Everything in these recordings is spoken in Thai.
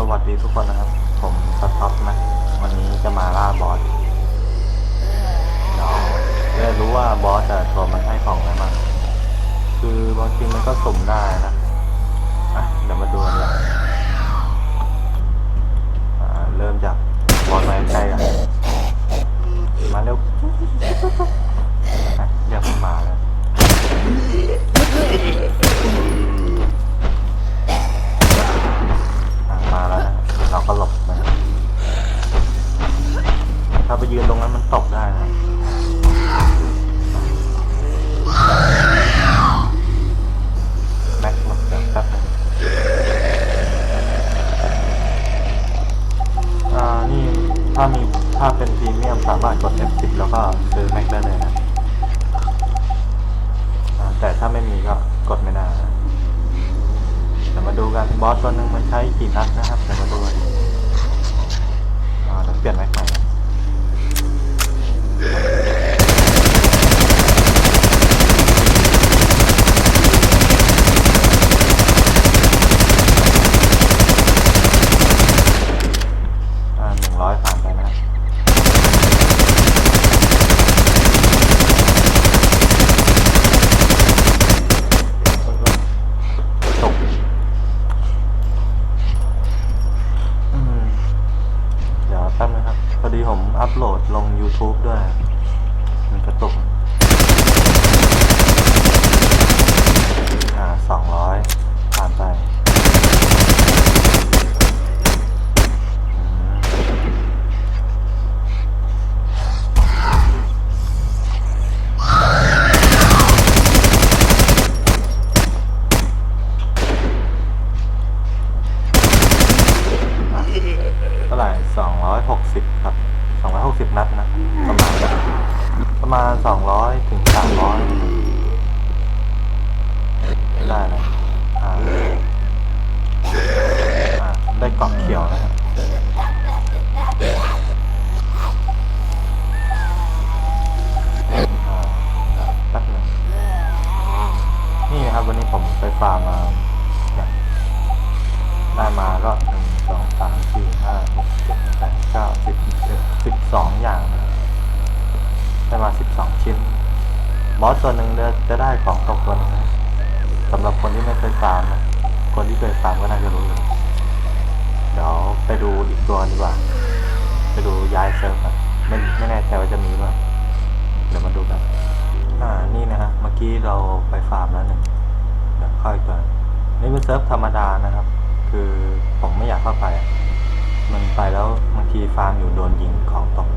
สวัสดีทุกคนนะครับ ผมสต็อปนะ วันนี้จะมาล่าบอสเนาะจะได้รู้ว่าบอสแต่ตัวมันให้ของอะไรบ้าคือบางทีมันก็สมได้นะอะเดี๋ยวมาดูกันเลยเริ่มจากบอสไว้ใกล้กันมาเร็วเรียกมันมาเลย ผมอัพโหลดลง YouTube ด้วย มันกระตุกอ่าสองร้อยผ่านไป สิบนัด บอสตัวหนึ่งจะจะได้ของตกตัวนึงนะสำหรับคนที่ไม่เคยฟาร์มนะคนที่เคยฟาร์มก็น่าจะรู้อยู่เดี๋ยวไปดูอีกตัวดีกว่า ไปดูย้ายเซิร์ฟกันไม่ไม่แน่ใจว่าจะมีป่ะเดี๋ยวมาดูกันอ่านี่นะฮะเมื่อกี้เราไปฟาร์มแล้วหนึ่งเดี๋ยวเข้าอีกตัวนี่เป็นเซิร์ฟธรรมดานะครับ คือผมไม่อยากเข้าไปอะมันไปแล้วบางทีฟาร์มอยู่โดนยิงของตก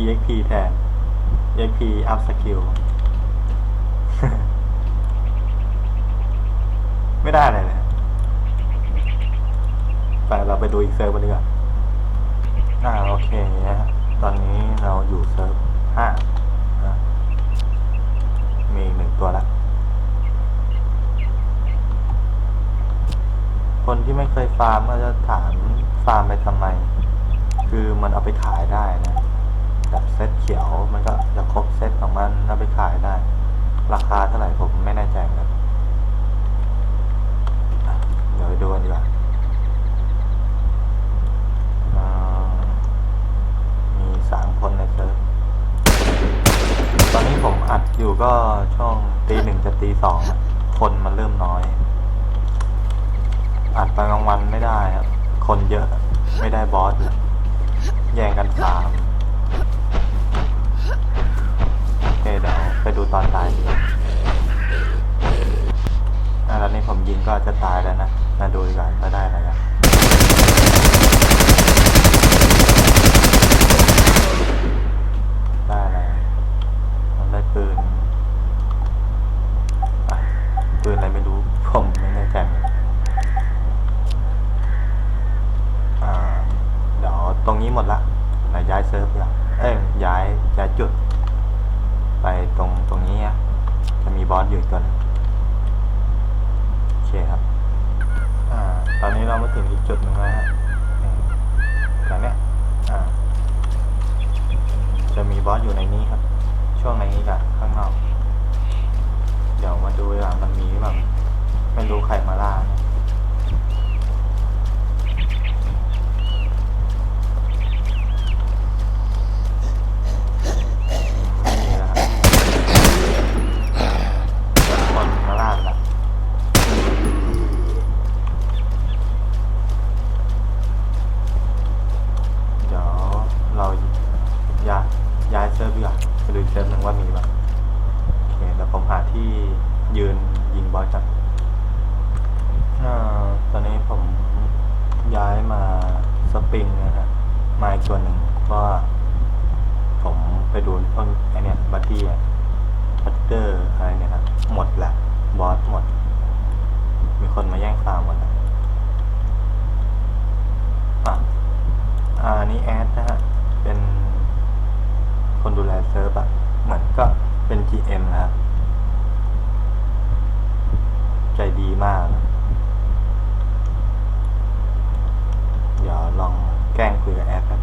EXP แทน EXP up skill ไม่ได้เลยเลยไปเราไปดูอีกเซิร์ฟกันดีกว่าอ่าโอเคนะฮะตอนนี้เราอยู่เซิร์ฟห้านะมีหนึ่งตัวละ คนที่ไม่เคยฟาร์มก็จะถามฟาร์มไปทำไม คือมันเอาไปขายได้นะ แบบเซตเขียวมันก็จะครบเซตของมันเอาไปขายได้ ราคาเท่าไหร่ผมไม่แน่ใจเหมือนกันอะเดี๋ยวไปดูกันดีกว่ามีสามคนในเซิร์ฟตอนนี้ผมอัดอยู่ก็ช่วงตีหนึ่งจะตีสองคนมันเริ่มน้อย อัดไปกลางวันไม่ได้ครับ คนเยอะไม่ได้บอสแย่งกันฟาม ไปดูตอนตายดีกว่าอะแล้วนี่ผมยิงก็จะตายแล้วนะ มาดูดีกว่าว่าได้อะไรกันได้อะไรมันได้ปืนอะปืนอะไรไม่รู้ ผมไม่แน่ใจอ่าเดี๋ยวตรงนี้หมดละไหนย้ายเซิร์ฟยังเอ้ยย้ายย้ายจุด ไปตรงตรงนี้จะมีบอสอยู่อีกตัวหนึงโอเคครับอ่าตอนนี้เรามาถึงอีกจุดหนึ่งแล้วฮะนี่ตอนเนี้ยอ่าจะมีบอสอยู่ในนี้ครับ ช่วงในนี้กับข้างนอก เดี๋ยวมาดูว่ามันมีแบบไม่รู้ใครมาล่านี่ยไม่มีแล้วครับคนมาล่าแล้วเดี๋ยวเราย้ายย้ายเซิร์ฟดีกว่าไปดูอีกเซิร์ฟหนึ่งว่ามีบ้างโอเคเดี๋ยวผมหาที่ยืนยิงบอสกันอ่าตอนนี้ผมย้ายมาสปริงนะฮะมาอี กตัวหนึ่งเพราะว่าผมไปดูต้นไอเนี่ยบัตตี้บัตเตอร์อะไรเนี่ยครับหมดแหละบอสหมด มีคนมาแย่งฟาร์มหมดอะอ่านี่แอดนะฮะ เป็นคนดูแลเซิร์ฟอะเหมือนก็เป็น GM นะครับใจดีมากนะเดี๋ยวลองแกล้งคุยกับแอดครับ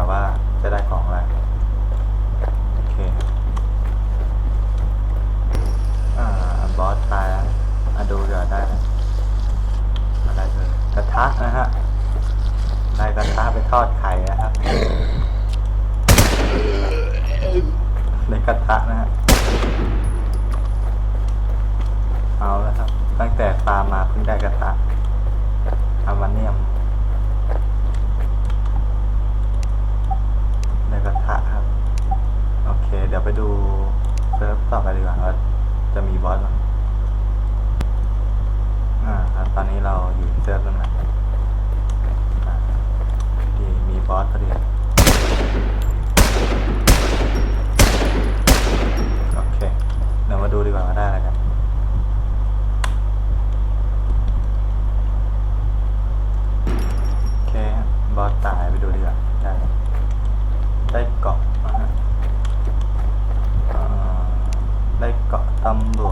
ว่าว่าจะได้ของอะไร โอเคอ่าบอสตายแล้วอะดูเดี๋ยวได้แล้วอะไรเลยกระทะนะฮะได้กระทะไปทอดไข่นะครับในกระทะนะฮะเอาแล้วครับ ตั้งแต่ฟาร์มมาเพิ่งได้กระทะอามาเนียมในกระทะครับ โอเค เไปดูเซิร์ฟต่อไปดีกว่าว่าจะมีบอสไหมอ่าครับตอนนี้เราอยู่เซิร์ฟแล้วนะดีมีบอสพอดีโอเคเดี๋ยวมาดูดีกว่าว่าได้อะไรกันโอเคบอสตายไปดูดีกว่าได้ไหมได้เกาะนะฮะเอ่อได้ เ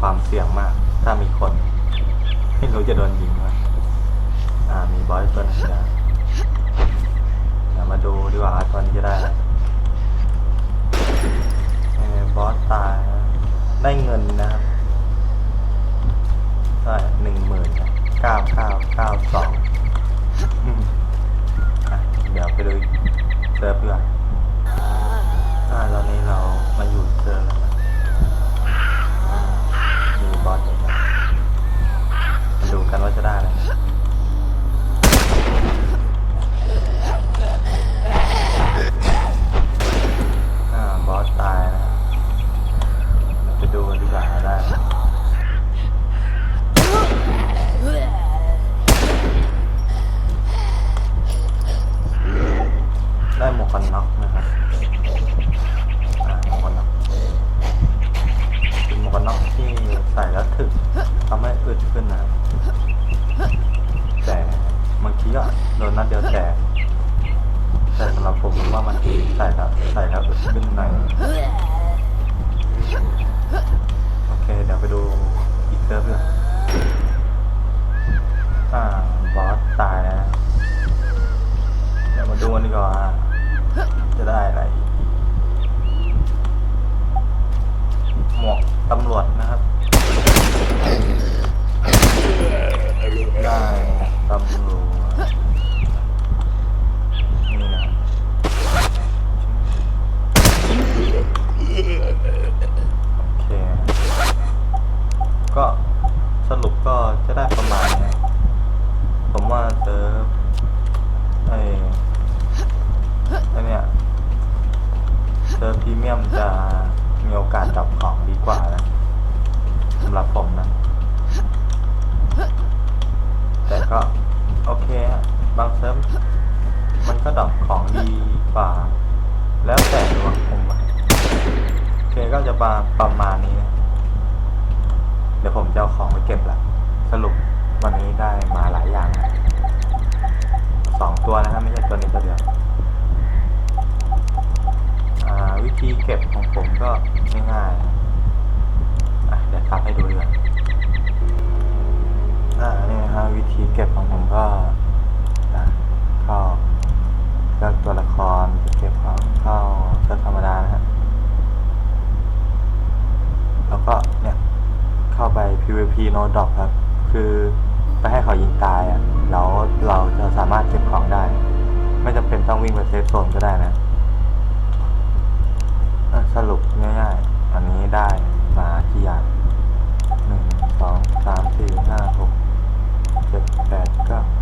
ความเสี่ยงมาก ถ้ามีคน ไม่รู้จะโดนยิงไหมอ่า มีบอยตัวหนนะมาดูดีกว่าตอนนี้จะได้บอสตายได้เงินนะครับได้หนึ่งหมื่นเก้าเก้าเก้าสองเดี๋ยวไปดูเซิร์ฟดีกว่า ดขึ้นนะแต่บางทีก็โดนนัดเดียวแต่แต่สำหรับผมผมว่ามันใส่แล้วใส่แล้วขึ้นหนโอเค เดี๋ยวไปดูอีกเซิร์ฟเลยอ่าบอสตายนะเดี๋ยวมาดูกันดีกว่าว่าจะได้อะไรหมวกตำรวจนะครับ ได้ตำรวจนี่นะครับโอเค ก็สรุปก็จะได้ประมาณนี้ผมว่าเซิร์ฟไอ้ไอ้เนี่ย เซิร์ฟพรีเมียมจะมีโอกาสดรอปของดีกว่านะสำห รับผมนะแต่ก็โอเคฮะมันก็ดรอปของดีกว่า แล้วแต่ดวงผมอะโอเคก็จะมาประมาณนี้นะเดี๋ยวผมจะเอาของไปเก็บละสรุปวันนี้ได้มาหลายอย่างนะสองตัวนะครับไม่ใช่ตัวนี้ตัวเดียววิธีเก็บของผมก็ง่ายๆเดี๋ยวทำให้ดูดีกว่า อ่านี่นะฮะวิธีเก็บของผมก็อะเข้าเลือกตัวละครจะเก็บของเข้าก็ธรรมดานะฮะแล้วก็เนี่ยเข้าไป PVP no drop ครับ คือไปให้เขายิงตายอะแล้วเราจะสามารถเก็บของได้ ไม่จำเป็นต้องวิ่งไปเซฟโซนก็ได้นะสรุปง่ายๆอันนี้ได้มากี่อย่างหนึ่งสองสามสี่ห้า แปดเก้า